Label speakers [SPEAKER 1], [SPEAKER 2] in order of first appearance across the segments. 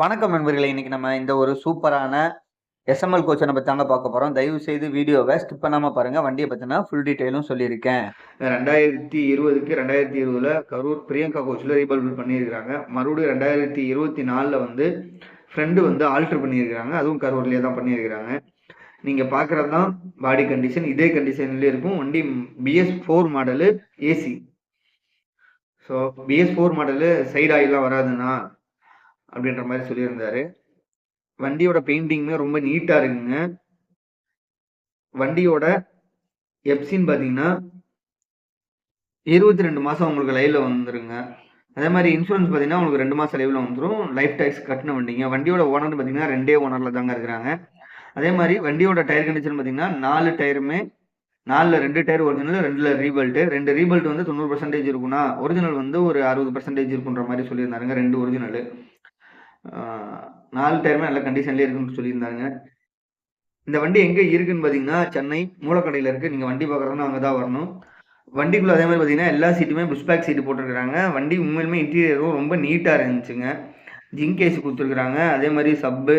[SPEAKER 1] வணக்கம் நண்பர்களே. இன்னைக்கு நம்ம இந்த ஒரு சூப்பரான எஸ்எம்எல் கோச்சை நம்ம தாங்க பார்க்க போகிறோம் தயவு செய்து வீடியோவை ஸ்கிப் பண்ணாமல் பாருங்கள் வண்டியை பற்றின ஃபுல் டீட்டெயிலும் சொல்லியிருக்கேன். ரெண்டாயிரத்தி இருபதுக்கு ரெண்டாயிரத்தி இருபதுல கரூர் பிரியங்கா கோச்சில் ரீபல்பிள் பண்ணியிருக்கிறாங்க. மறுபடியும் ரெண்டாயிரத்தி இருபத்தி நாலில் வந்து ஃப்ரெண்டு வந்து ஆல்ட்ரு பண்ணியிருக்கிறாங்க. அதுவும் கரூர்லேயே தான் பண்ணியிருக்கிறாங்க. நீங்கள் பார்க்குறது தான் பாடி கண்டிஷன் இதே கண்டிஷன்லேயே இருக்கும். வண்டி BS four model AC so BS four model side ஆயிலாம் வராதுண்ணா அப்படின்ற மாதிரி சொல்லியிருந்தாரு. வண்டியோட பெயிண்டிங்குமே ரொம்ப நீட்டாக இருக்குங்க. வண்டியோட எப்சின்னு பார்த்தீங்கன்னா இருபத்தி ரெண்டு மாதம் உங்களுக்கு லைவில் வந்துருங்க. அதே மாதிரி இன்சூரன்ஸ் பார்த்தீங்கன்னா உங்களுக்கு ரெண்டு மாதம் லைவில் வந்துடும் லைஃப் டேக்ஸ் கட்டின வண்டிங்க. வண்டியோட ஓனர் பார்த்தீங்கன்னா ரெண்டே ஓனரில் தாங்க இருக்கிறாங்க. அதே மாதிரி வண்டியோட டயர் கண்டிஷன் பார்த்தீங்கன்னா நாலு டயருமே நாலில் ரெண்டு டயர் ஒரிஜினல் ரெண்டில் ரீபல்ட்டு ரெண்டு ரீபல்ட் வந்து தொண்ணூறு பர்சன்டேஜ் இருக்குன்னா ஒரிஜினல் வந்து ஒரு அறுபது பர்சன்டேஜ் இருக்குன்ற மாதிரி சொல்லியிருந்தாருங்க. ரெண்டு ஒரிஜினல் நாலு டயருமே நல்ல கண்டிஷன்லேயே இருக்குன்னு சொல்லியிருந்தாங்க. இந்த வண்டி எங்கே இருக்குன்னு பார்த்தீங்கன்னா சென்னை மூலக்கடையில் இருக்குது நீங்கள் வண்டி பார்க்குறதுனா அங்கே தான் வரணும். வண்டிக்குள்ளே அதே மாதிரி பார்த்தீங்கன்னா எல்லா சீட்டுமே புஷ் பேக் சீட்டு போட்டிருக்கிறாங்க. வண்டி உண்மையிலுமே இன்டீரியரும் ரொம்ப நீட்டாக இருந்துச்சுங்க. ஜிங்க் ஏசி கொடுத்துருக்குறாங்க. அதே மாதிரி சப்பு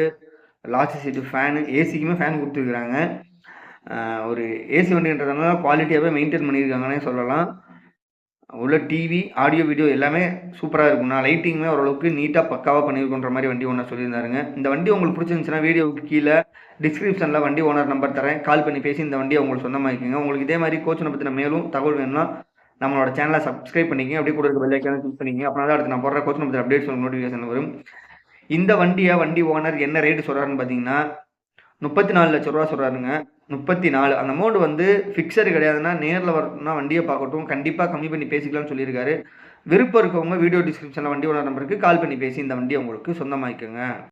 [SPEAKER 1] லாஸ்ட் சீட்டு ஃபேனு ஏசிக்குமே ஃபேன் கொடுத்துருக்குறாங்க. ஒரு ஏசி வண்டின்றதுனால குவாலிட்டியாகவே மெயின்டைன் பண்ணியிருக்காங்கன்னே சொல்லலாம். உள்ள டிவி ஆடியோ வீடியோ எல்லாமே சூப்பராக இருக்கும்ண்ணா. லைட்டிங்குமே ஓரளவுக்கு நீட்டாக பக்காவாக பண்ணியிருக்கோன்ற மாதிரி வண்டி ஓனர் சொல்லியிருந்தாருங்க. இந்த வண்டி உங்களுக்கு பிடிச்சிருந்துச்சுன்னா வீடியோவுக்கு கீழே டிஸ்கிரிப்ஷனில் வண்டி ஓனர் நம்பர் தரேன். கால் பண்ணி பேசி இந்த வண்டியை உங்களுக்கு சொந்தமாக்கிங்க உங்களுக்கு இதே மாதிரி கோச்சனை பற்றின மேலும் தகவல் வேணும்னா நம்மளோட சேனலை சப்ஸ்கிரைப் பண்ணிக்கங்க. அப்படியே கூட இருக்க பெல்லைக்கான கிளிக் பண்ணிங்க அப்படின்னா தான் அடுத்து நான் போடுற கோச்சனை பற்றி அப்டேட்ஸ் உங்களுக்கு நோட்டிஃபிகேஷன் வரும். இந்த வண்டியை வண்டி ஓனர் என்ன ரேட்டு சொல்கிறாருன்னு பார்த்தீங்கன்னா முப்பத்தி நாலு லட்ச ரூபா சொல்கிறாருங்க முப்பத்தி நாலு. அந்த அமௌண்ட் வந்து ஃபிக்ஸர் கிடையாதுன்னா நேரில் வரணும்னா வண்டியை பார்க்கட்டும். கண்டிப்பாக கம்மி பண்ணி பேசிக்கலாம்னு சொல்லியிருக்காரு. விருப்பம் இருக்கவங்க வீடியோ டிஸ்கிரிப்ஷனில் வண்டி நம்பருக்கு கால் பண்ணி பேசி இந்த வண்டியை உங்களுக்கு சொந்தமாக்கிக்கோங்க.